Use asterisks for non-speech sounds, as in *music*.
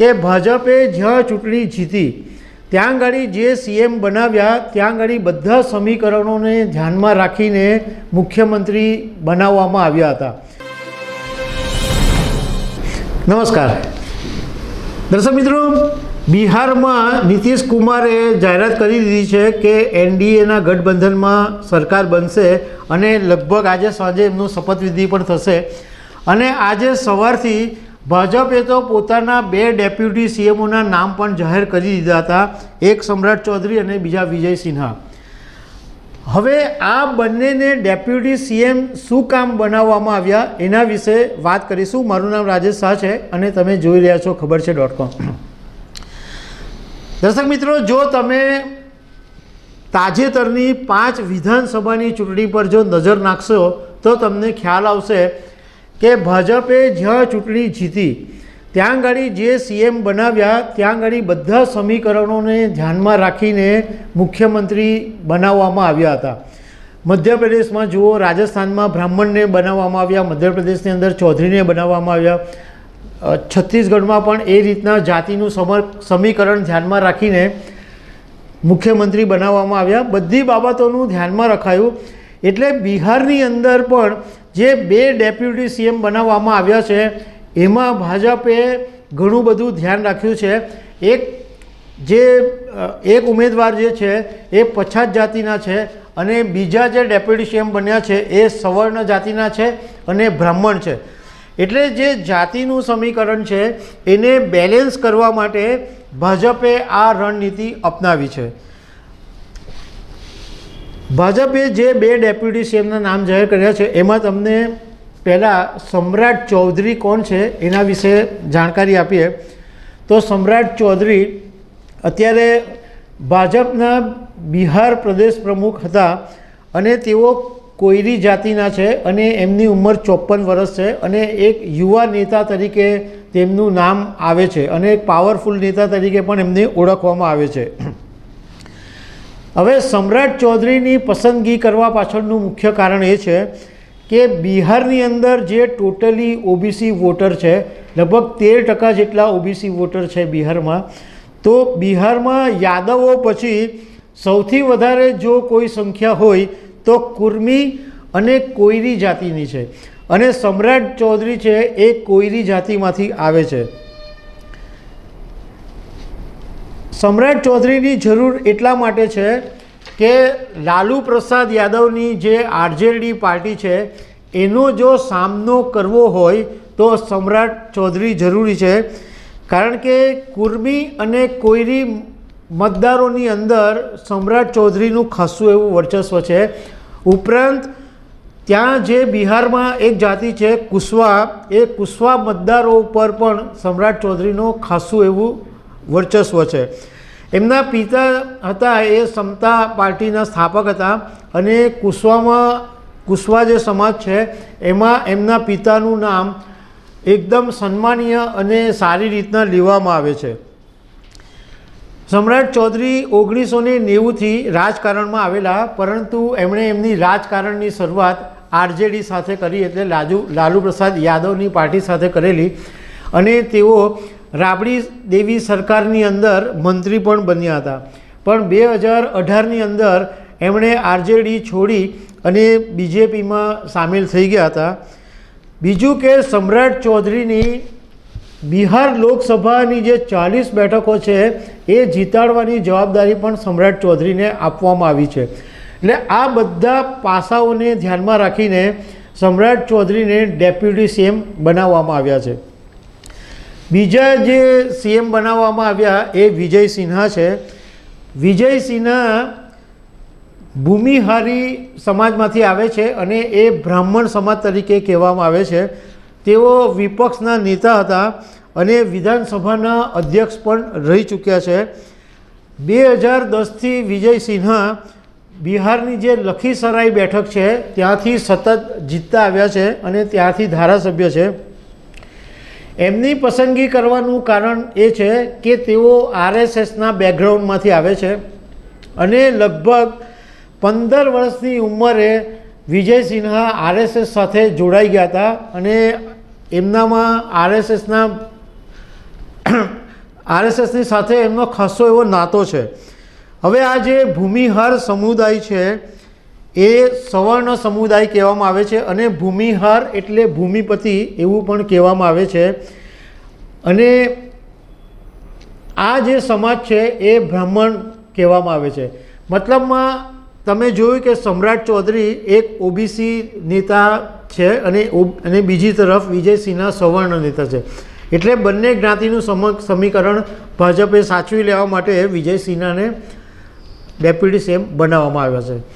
કે ભાજપે જ્યાં ચૂંટણી જીતી, ત્યાં આગળ જે સીએમ બનાવ્યા, ત્યાં આગળ બધા સમીકરણોને ધ્યાનમાં રાખીને મુખ્યમંત્રી બનાવવામાં આવ્યા હતા. નમસ્કાર. દર્શક મિત્રો, બિહારમાં નીતિશ કુમારે જાહેરાત કરી દીધી છે કે એનડીએના ગઠબંધનમાં સરકાર બનશે અને લગભગ આજે સાંજે એમનું શપથવિધિ પણ થશે. અને આજે સવારથી ભાજપે તો પોતાના બે ડેપ્યુટી સીએમઓના નામ પણ જાહેર કરી દીધા હતા. એક સમ્રાટ ચૌધરી અને બીજા વિજય સિન્હા. હવે આ બંનેને ડેપ્યુટી સીએમ શું કામ બનાવવામાં આવ્યા એના વિશે વાત કરીશું. મારું નામ રાજેશ શાહ છે અને તમે જોઈ રહ્યા છો ખબર છે ડોટ કોમ દર્શક મિત્રો, જો તમે તાજેતરની પાંચ વિધાનસભાની ચૂંટણી પર જો નજર નાખશો, તો તમને ખ્યાલ આવશે કે ભાજપે જ્યાં ચૂંટણી જીતી, ત્યાં આગળ જે સીએમ બનાવ્યા, ત્યાં આગળ બધા સમીકરણોને ધ્યાનમાં રાખીને મુખ્યમંત્રી બનાવવામાં આવ્યા હતા. મધ્યપ્રદેશમાં જુઓ, રાજસ્થાનમાં બ્રાહ્મણને બનાવવામાં આવ્યા, મધ્યપ્રદેશની અંદર ચૌધરીને બનાવવામાં આવ્યા. છત્તીસગઢમાં પણ એ રીતના જાતિનું સમર, સમીકરણ ધ્યાનમાં રાખીને મુખ્યમંત્રી બનાવવામાં આવ્યા. બધી બાબતોનું ધ્યાનમાં રખાયું. એટલે બિહારની અંદર પણ જે બે ડેપ્યુટી સીએમ બનાવવામાં આવ્યા છે, એમાં ભાજપે ઘણું બધું ધ્યાન રાખ્યું છે. એક જે એક ઉમેદવાર જે છે, એ પછાત જાતિના છે અને બીજા જે ડેપ્યુટી સીએમ બન્યા છે, એ સવર્ણ જાતિના છે અને બ્રાહ્મણ છે. એટલે જે જાતિનું સમીકરણ છે, એને બેલેન્સ કરવા માટે ભાજપે આ રણનીતિ અપનાવી છે. ભાજપે જે બે ડેપ્યુટી સીએમના નામ જાહેર કર્યા છે, એમાં તમને પહેલાં સમ્રાટ ચૌધરી કોણ છે એના વિશે જાણકારી આપીએ. તો સમ્રાટ ચૌધરી અત્યારે ભાજપના બિહાર પ્રદેશ પ્રમુખ હતા અને તેઓ કોયરી જાતિના છે અને એમની ઉંમર ચોપન વર્ષ છે અને એક યુવા નેતા તરીકે તેમનું નામ આવે છે અને એક પાવરફુલ નેતા તરીકે પણ એમને ઓળખવામાં આવે છે. હવે સમ્રાટ ચૌધરીની પસંદગી કરવા પાછળનું મુખ્ય કારણ એ છે કે બિહારની અંદર જે ટોટલી ઓબીસી વોટર છે, લગભગ તેર ટકા જેટલા ઓબીસી વોટર છે બિહારમાં, તો બિહારમાં યાદવો પછી સૌથી વધારે જો કોઈ સંખ્યા હોય તો કુર્મી અને કોયરી જાતિની છે. અને સમ્રાટ ચૌધરી છે એ કોયરી જાતિમાંથી આવે છે. સમ્રાટ ચૌધરીની જરૂર એટલા માટે છે કે લાલુ પ્રસાદ યાદવની જે આરજેડી પાર્ટી છે, એનો જો સામનો કરવો હોય તો સમ્રાટ ચૌધરી જરૂરી છે. કારણ કે કુર્મી અને કોયરી મતદારોની અંદર સમ્રાટ ચૌધરીનું ખાસું એવું વર્ચસ્વ છે. ઉપરાંત, ત્યાં જે બિહારમાં એક જાતિ છે કુશવા એ કુશવા મતદારો ઉપર પણ સમ્રાટ ચૌધરીનું ખાસું એવું વર્ચસ્વ છે. એમના પિતા હતા એ સમતા પાર્ટીના સ્થાપક હતા અને કુશવામાં કુશવા જે સમાજ છે, એમાં એમના પિતાનું નામ એકદમ સન્માનીય અને સારી રીતના લેવામાં આવે છે. સમ્રાટ ચૌધરી ઓગણીસો ને નેવુંથી રાજકારણમાં આવેલા, પરંતુ એમણે એમની રાજકારણની શરૂઆત આરજેડી સાથે કરી એટલે લાજુ લાલુ પ્રસાદ યાદવની પાર્ટી સાથે કરેલી અને તેઓ રાબડી દેવી સરકારની અંદર મંત્રી પણ બન્યા હતા. પણ બે હજાર અઢારની અંદર એમણે આરજેડી છોડી અને બીજેપીમાં સામેલ થઈ ગયા હતા. બીજું કે સમ્રાટ ચૌધરીની બિહાર લોકસભાની જે ચાલીસ બેઠકો છે, એ જીતાડવાની જવાબદારી પણ સમ્રાટ ચૌધરીને આપવામાં આવી છે. એટલે આ બધા પાસાઓને ધ્યાનમાં રાખીને સમ્રાટ ચૌધરીને ડેપ્યુટી સીએમ બનાવવામાં આવ્યા છે. બીજા જે સીએમ બનાવવામાં આવ્યા એ વિજય સિન્હા છે. વિજય સિન્હા ભૂમિહારી સમાજમાંથી આવે છે અને એ બ્રાહ્મણ સમાજ તરીકે કહેવામાં આવે છે. તેઓ વિપક્ષના નેતા હતા અને વિધાનસભાના અધ્યક્ષ પણ રહી ચૂક્યા છે. બે હજાર દસથી વિજય સિન્હા બિહારની જે લખીસરાઈ બેઠક છે ત્યાંથી સતત જીતતા આવ્યા છે અને ત્યાંથી ધારાસભ્ય છે. એમની પસંદગી કરવાનું કારણ એ છે કે તેઓ આરએસએસના બેકગ્રાઉન્ડમાંથી આવે છે અને લગભગ પંદર વર્ષની ઉંમરે વિજય સિન્હા આરએસએસ સાથે જોડાઈ ગયા હતા અને એમનામાં આરએસએસના *coughs* આરએસએસની સાથે એમનો ખાસો એવો નાતો છે. હવે આ જે ભૂમિહાર સમુદાય છે એ સવર્ણ સમુદાય કહેવામાં આવે છે અને ભૂમિહાર એટલે ભૂમિપતિ એવું પણ કહેવામાં આવે છે. અને આ જે સમાજ છે એ બ્રાહ્મણ કહેવામાં આવે છે. મતલબમાં તમે જોયું કે સમ્રાટ ચૌધરી એક ઓબીસી નેતા છે અને અને બીજી તરફ વિજયસિંહના સવર્ણ નેતા છે. એટલે બંને જ્ઞાતિનું સમ સમીકરણ ભાજપે સાચવી લેવા માટે વિજયસિંહાને ડેપ્યુટી સીએમ બનાવવામાં આવ્યા છે.